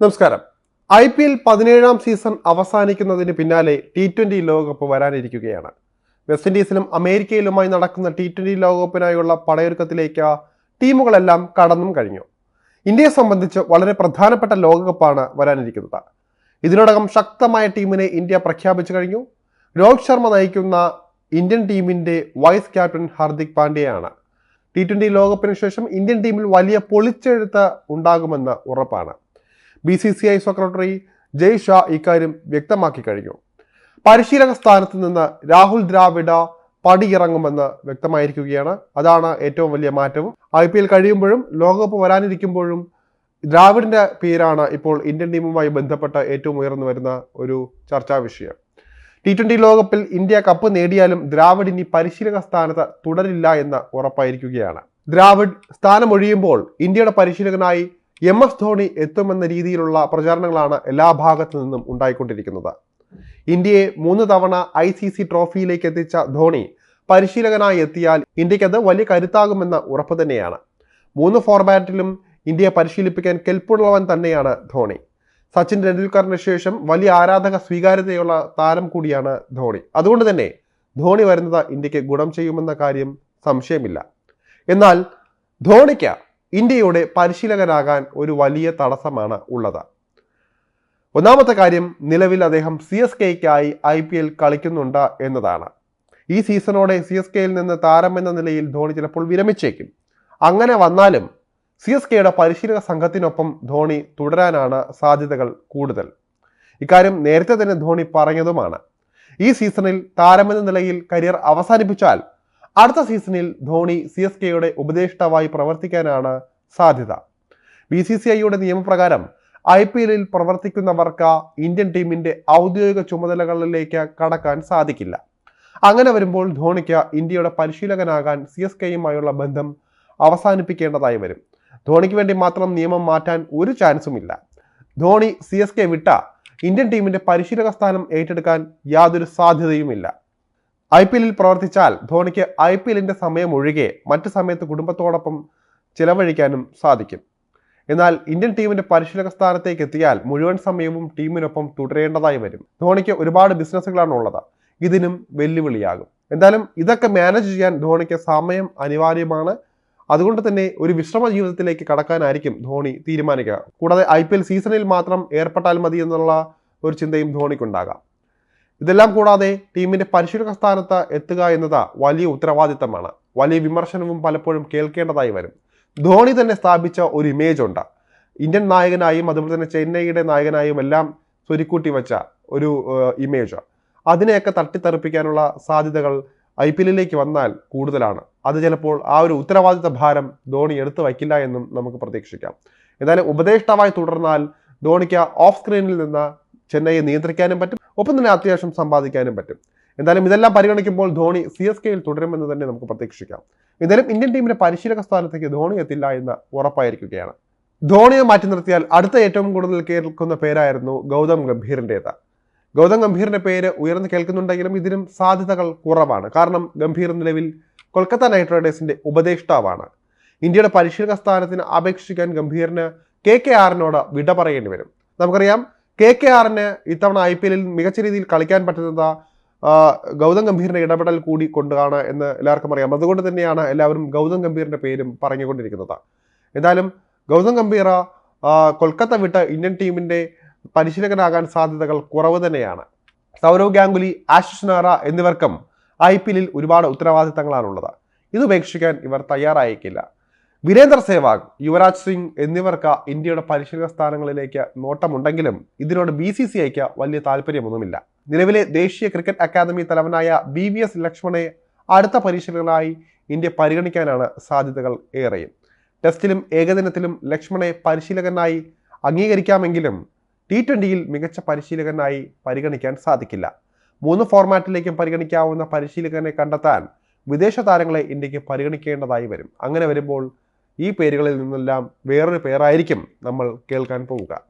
നമസ്കാരം. I P L പതിനേഴാം season അവസാനിക്കുന്നതിന് പിന്നാലെ ടി ട്വന്റി ലോകകപ്പ് വരാനിരിക്കുകയാണ്. വെസ്റ്റ് ഇൻഡീസിലും അമേരിക്കയിലുമായി നടക്കുന്ന ടി ട്വന്റി ലോകകപ്പിനായുള്ള പടയൊരുക്കത്തിലേക്ക് ടീമുകളെല്ലാം കടന്നും കഴിഞ്ഞു. ഇന്ത്യയെ സംബന്ധിച്ച് വളരെ പ്രധാനപ്പെട്ട ലോകകപ്പാണ് വരാനിരിക്കുന്നത്. ഇതിനോടകം ശക്തമായ ടീമിനെ ഇന്ത്യ പ്രഖ്യാപിച്ചു കഴിഞ്ഞു. രോഹിത് ശർമ്മ നയിക്കുന്ന ഇന്ത്യൻ ടീമിന്റെ വൈസ് ക്യാപ്റ്റൻ ഹാർദിക് പാണ്ഡ്യയാണ്. ടി ട്വന്റി ലോകകപ്പിന് ശേഷം ഇന്ത്യൻ ടീമിൽ വലിയ പൊളിച്ചെഴുത്ത് ഉണ്ടാകുമെന്ന് ഉറപ്പാണ്. B C C I secretary Jay Shah ഇക്കാര്യം വ്യക്തമാക്കി കഴിഞ്ഞു. പരിശീലക സ്ഥാനത്ത് നിന്ന് രാഹുൽ ദ്രാവിഡ പടിയിറങ്ങുമെന്ന് വ്യക്തമായിരിക്കുകയാണ്. അതാണ് ഏറ്റവും വലിയ മാറ്റവും. ഐ പി എൽ കഴിയുമ്പോഴും ലോകകപ്പ് വരാനിരിക്കുമ്പോഴും ദ്രാവിഡിന്റെ പേരാണ് ഇപ്പോൾ ഇന്ത്യൻ ടീമുമായി ബന്ധപ്പെട്ട ഏറ്റവും ഉയർന്നു വരുന്ന ഒരു ചർച്ചാ വിഷയം. ടി ട്വന്റി ലോകകപ്പിൽ ഇന്ത്യ കപ്പ് നേടിയാലും ദ്രാവിഡ് ഇനി പരിശീലക സ്ഥാനത്ത് തുടരില്ല എന്ന് ഉറപ്പായിരിക്കുകയാണ്. ദ്രാവിഡ് സ്ഥാനമൊഴിയുമ്പോൾ ഇന്ത്യയുടെ പരിശീലകനായി എം എസ് ധോണി എത്തുമെന്ന രീതിയിലുള്ള പ്രചാരണങ്ങളാണ് എല്ലാ ഭാഗത്തു നിന്നും ഉണ്ടായിക്കൊണ്ടിരിക്കുന്നത്. ഇന്ത്യയെ മൂന്ന് തവണ ഐ സി സി ട്രോഫിയിലേക്ക് എത്തിച്ച ധോണി പരിശീലകനായി എത്തിയാൽ ഇന്ത്യക്കത് വലിയ കരുത്താകുമെന്ന ഉറപ്പ് തന്നെയാണ്. മൂന്ന് ഫോർമാറ്റിലും ഇന്ത്യയെ പരിശീലിപ്പിക്കാൻ കെൽപ്പുള്ളവൻ തന്നെയാണ് ധോണി. സച്ചിൻ ടെണ്ടുൽക്കറിന് ശേഷം വലിയ ആരാധക സ്വീകാര്യതയുള്ള താരം കൂടിയാണ് ധോണി. അതുകൊണ്ട് തന്നെ ധോണി വരുന്നത് ഇന്ത്യയ്ക്ക് ഗുണം ചെയ്യുമെന്ന കാര്യം സംശയമില്ല. എന്നാൽ ധോണിക്ക് ഇന്ത്യയുടെ പരിശീലകനാകാൻ ഒരു വലിയ തടസ്സമാണ് ഉള്ളത്. ഒന്നാമത്തെ കാര്യം നിലവിൽ അദ്ദേഹം സി എസ് കെയ്ക്കായി ഐ പി എൽ കളിക്കുന്നുണ്ട് എന്നതാണ്. ഈ സീസണോടെ സി എസ് കെയിൽ നിന്ന് താരമെന്ന നിലയിൽ ധോണി ചിലപ്പോൾ വിരമിച്ചേക്കും. അങ്ങനെ വന്നാലും സി എസ് കെയുടെ പരിശീലക സംഘത്തിനൊപ്പം ധോണി തുടരാനാണ് സാധ്യതകൾ കൂടുതൽ. ഇക്കാര്യം നേരത്തെ തന്നെ ധോണി പറഞ്ഞതുമാണ്. ഈ സീസണിൽ താരമെന്ന നിലയിൽ കരിയർ അവസാനിപ്പിച്ചാൽ അടുത്ത സീസണിൽ ധോണി സി എസ് കെയുടെ ഉപദേഷ്ടാവായി പ്രവർത്തിക്കാനാണ് സാധ്യത. ബി സി സി ഐയുടെ നിയമപ്രകാരം ഐ പി എല്ലിൽ പ്രവർത്തിക്കുന്നവർക്ക് ഇന്ത്യൻ ടീമിന്റെ ഔദ്യോഗിക ചുമതലകളിലേക്ക് കടക്കാൻ സാധിക്കില്ല. അങ്ങനെ വരുമ്പോൾ ധോണിക്ക് ഇന്ത്യയുടെ പരിശീലകനാകാൻ സി എസ് കെയുമായുള്ള ബന്ധം അവസാനിപ്പിക്കേണ്ടതായി വരും. ധോണിക്ക് വേണ്ടി മാത്രം നിയമം മാറ്റാൻ ഒരു ചാൻസുമില്ല. ധോണി സി എസ് കെ വിട്ട ഇന്ത്യൻ ടീമിന്റെ പരിശീലക സ്ഥാനം ഏറ്റെടുക്കാൻ യാതൊരു സാധ്യതയുമില്ല. ഐ പി എല്ലിൽ പ്രവർത്തിച്ചാൽ ധോണിക്ക് ഐ പി എല്ലിന്റെ സമയം ഒഴികെ മറ്റു സമയത്ത് കുടുംബത്തോടൊപ്പം ചിലവഴിക്കാനും സാധിക്കും. എന്നാൽ ഇന്ത്യൻ ടീമിന്റെ പരിശീലക സ്ഥാനത്തേക്ക് എത്തിയാൽ മുഴുവൻ സമയവും ടീമിനൊപ്പം തുടരേണ്ടതായി വരും. ധോണിക്ക് ഒരുപാട് ബിസിനസ്സുകളാണ് ഉള്ളത്. ഇതിനും വെല്ലുവിളിയാകും. എന്തായാലും ഇതൊക്കെ മാനേജ് ചെയ്യാൻ ധോണിക്ക് സമയം അനിവാര്യമാണ്. അതുകൊണ്ട് തന്നെ ഒരു വിശ്രമ ജീവിതത്തിലേക്ക് കടക്കാനായിരിക്കും ധോണി തീരുമാനിക്കുക. കൂടാതെ ഐ സീസണിൽ മാത്രം ഏർപ്പെട്ടാൽ മതി എന്നുള്ള ഒരു ചിന്തയും ധോണിക്കുണ്ടാകാം. ഇതെല്ലാം കൂടാതെ ടീമിന്റെ പരിശീലക സ്ഥാനത്ത് എത്തുക എന്നത് വലിയ ഉത്തരവാദിത്തമാണ്. വലിയ വിമർശനവും പലപ്പോഴും കേൾക്കേണ്ടതായി വരും. ധോണി തന്നെ സ്ഥാപിച്ച ഒരു ഇമേജ് ഉണ്ട്. ഇന്ത്യൻ നായകനായും അതുപോലെ തന്നെ ചെന്നൈയുടെ നായകനായും എല്ലാം സ്വരുക്കൂട്ടി വെച്ച ഒരു ഇമേജ് അതിനെയൊക്കെ തട്ടിത്തെറിപ്പിക്കാനുള്ള സാധ്യതകൾ ഐ പി എല്ലിലേക്ക് വന്നാൽ കൂടുതലാണ്. അത് ചിലപ്പോൾ ആ ഒരു ഉത്തരവാദിത്ത ഭാരം ധോണി എടുത്തു വയ്ക്കില്ല എന്നും നമുക്ക് പ്രതീക്ഷിക്കാം. എന്തായാലും ഉപദേഷ്ടാവായി തുടർന്നാൽ ധോണിക്ക് ഓഫ് സ്ക്രീനിൽ നിന്ന് ചെന്നൈയെ നിയന്ത്രിക്കാനും പറ്റും. ഒപ്പം തന്നെ അത്യാവശ്യം സമ്പാദിക്കാനും പറ്റും. എന്തായാലും ഇതെല്ലാം പരിഗണിക്കുമ്പോൾ ധോണി സി എസ് കെയിൽ തുടരുമെന്ന് തന്നെ നമുക്ക് പ്രതീക്ഷിക്കാം. എന്തായാലും ഇന്ത്യൻ ടീമിന്റെ പരിശീലക സ്ഥാനത്തേക്ക് ധോണി എത്തില്ല എന്ന് ഉറപ്പായിരിക്കുകയാണ്. ധോണിയെ മാറ്റി നിർത്തിയാൽ അടുത്ത ഏറ്റവും കൂടുതൽ കേൾക്കുന്ന പേരായിരുന്നു ഗൗതം ഗംഭീറിന്റെത് ഗൗതം ഗംഭീറിന്റെ പേര് ഉയർന്നു കേൾക്കുന്നുണ്ടെങ്കിലും ഇതിനും സാധ്യതകൾ കുറവാണ്. കാരണം ഗംഭീർ നിലവിൽ കൊൽക്കത്ത നൈറ്റ് റൈഡേഴ്സിന്റെ ഉപദേഷ്ടാവാണ്. ഇന്ത്യയുടെ പരിശീലക സ്ഥാനത്തിന് അപേക്ഷിക്കാൻ ഗംഭീറിന് കെ കെ ആറിനോട് വിട പറയേണ്ടി വരും. നമുക്കറിയാം കെ കെ ആറിന് ഇത്തവണ ഐ പി എല്ലിൽ മികച്ച രീതിയിൽ കളിക്കാൻ പറ്റുന്നത് ഗൗതം ഗംഭീറിന്റെ ഇടപെടൽ കൂടി കൊണ്ടാണ് എന്ന് എല്ലാവർക്കും അറിയാം. അതുകൊണ്ട് തന്നെയാണ് എല്ലാവരും ഗൗതം ഗംഭീറിന്റെ പേരും പറഞ്ഞുകൊണ്ടിരിക്കുന്നത്. എന്തായാലും ഗൗതം ഗംഭീർ കൊൽക്കത്ത വിട്ട് ഇന്ത്യൻ ടീമിന്റെ പരിശീലകനാകാൻ സാധ്യതകൾ കുറവ് തന്നെയാണ്. സൗരവ് ഗാംഗുലി ആശിഷ് നാറ എന്നിവർക്കും ഐ പി എല്ലിൽ ഒരുപാട് ഉത്തരവാദിത്തങ്ങളാണുള്ളത്. ഇത് ഉപേക്ഷിക്കാൻ ഇവർ തയ്യാറായേക്കില്ല. വീരേന്ദർ സേവാഗ് യുവരാജ് സിംഗ് എന്നിവർക്ക് ഇന്ത്യയുടെ പരിശീലക സ്ഥാനങ്ങളിലേക്ക് നോട്ടമുണ്ടെങ്കിലും ഇതിനോട് ബി സി സി ഐക്ക് വലിയ താല്പര്യമൊന്നുമില്ല. നിലവിലെ ദേശീയ ക്രിക്കറ്റ് അക്കാദമി തലവനായ ബി വി എസ് ലക്ഷ്മണെ അടുത്ത പരിശീലകനായി ഇന്ത്യ പരിഗണിക്കാനാണ് സാധ്യതകൾ ഏറെയും. ടെസ്റ്റിലും ഏകദിനത്തിലും ലക്ഷ്മണെ പരിശീലകനായി അംഗീകരിക്കാമെങ്കിലും ടി ട്വന്റിയിൽ മികച്ച പരിശീലകനായി പരിഗണിക്കാൻ സാധിക്കില്ല. മൂന്ന് ഫോർമാറ്റിലേക്കും പരിഗണിക്കാവുന്ന പരിശീലകനെ കണ്ടെത്താൻ വിദേശ താരങ്ങളെ ഇന്ത്യയ്ക്ക് പരിഗണിക്കേണ്ടതായി വരും. അങ്ങനെ വരുമ്പോൾ ഈ പേരുകളിൽ നിന്നെല്ലാം വേറൊരു പേരായിരിക്കും നമ്മൾ കേൾക്കാൻ പോവുക.